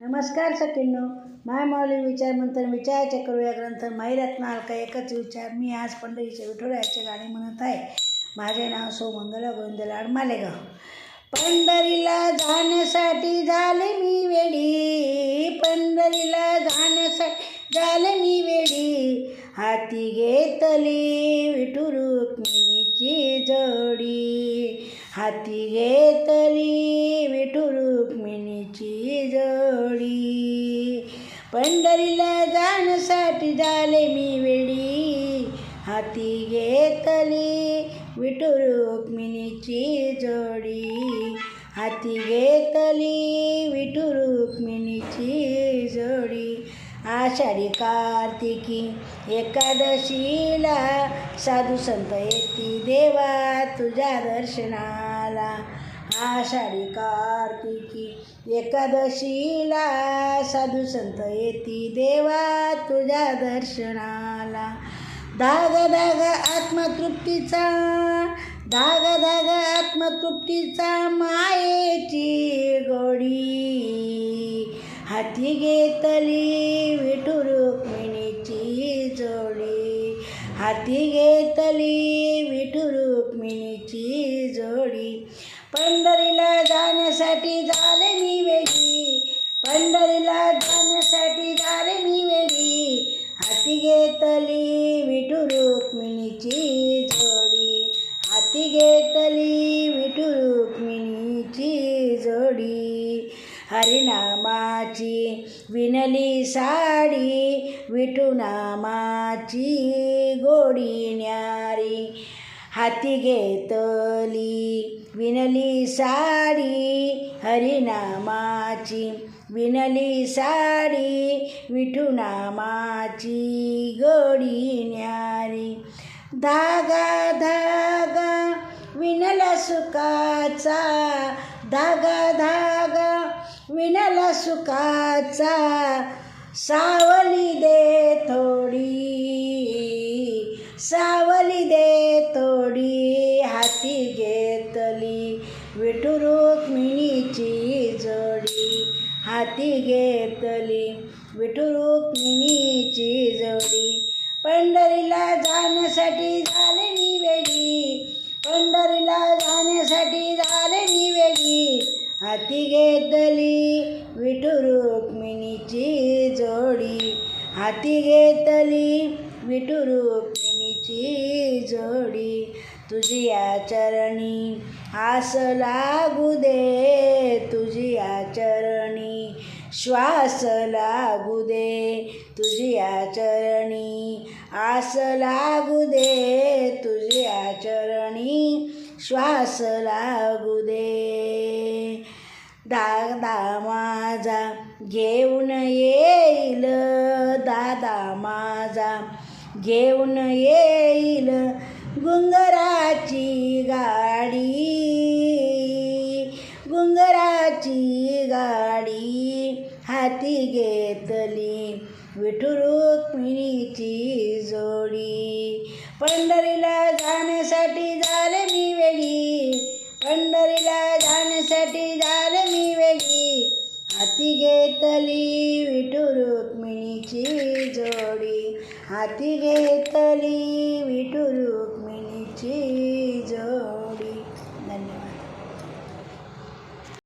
नमस्कार सखींनो माय माऊली विचार मंथन विचाराचे करूया ग्रंथ माहिरत्न हलका एकच विचार. मी आज पंढरीचे विठोऱ्याचे गाणे म्हणत आहे. माझे नाव सोमंगला गोविंदलाड मालेगाव. पंढरीला जाण्यासाठी झाले मी वेडी. पंढरीला जाण्यासाठी झाले मी वेडी. हाती घेतली विठू रुक्मिणीची जोडी. हाती घेतली विठू रुक्मिणीची जोडी. पंढरीला जाण्यासाठी झाले मी वेडी. हाती घेतली विठू रुक्मिणीची जोडी. हाती घेतली विठू रुक्मिणीची जोडी. आषाढी कार्तिकी एकादशीला साधू संत येती देवा तुझ्या दर्शनाला. आषाढी कार्तिकी एकादशीला साधू संत येती देवा तुझ्या दर्शनाला. धाग धाग आत्मतृप्तीचा धाग धाग आत्मतृप्तीचा मायेची गोडी. हाती घेतली विठू रुक्मिणीची जोडी. हाती घेतली विठू रुक्मिणीची जोडी. पंढरीला जाण्यासाठी झाले मी वेगळी पंढरीला जाण्यासाठी झाले मी वेगळी हाती घेतली विठू रुक्मिणीची जोडी. हाती घेतली विठू रुक्मिणीची जोडी. हरिनामाची विनली साडी विठू नामाची गोडी न्यारी. हाती घेतली विनली साडी हरिनामाची. विनली साडी विठुनामाची गोडी न्यारी. धागा धागा विनला सुखाचा धागा धागा विनला सुखाचा सावली दे थोडी. सा हाती घेतली. विठू रुक्मिणीची जोडी. पंढरीला जाण्यासाठी झाले मी वेगळी पंढरीला जाण्यासाठी झाले मी वेगळी हाती घेतली विठू रुक्मिणीची जोडी. हाती घेतली विठू रुक्मिणीची जोडी. तुझी या चरणी आस लागू दे. तुझी या श्वास लागू दे तुझ्या चरणी आस लागू दे तुझ्या चरणी श्वास लागू दे. दादा माझा घेऊन येईल. दादा माझा घेऊन येईल गुंगराची गाडी. गुंगराची गाडी. हाती घेतली. विठू रुक्मिणीची जोडी. पंढरीला जाण्यासाठी झाले मी वेगळी पंढरीला जाण्यासाठी झाले मी वेगळी हाती घेतली विठू रुक्मिणीची जोडी. हाती घेतली विठू रुक्मिणीची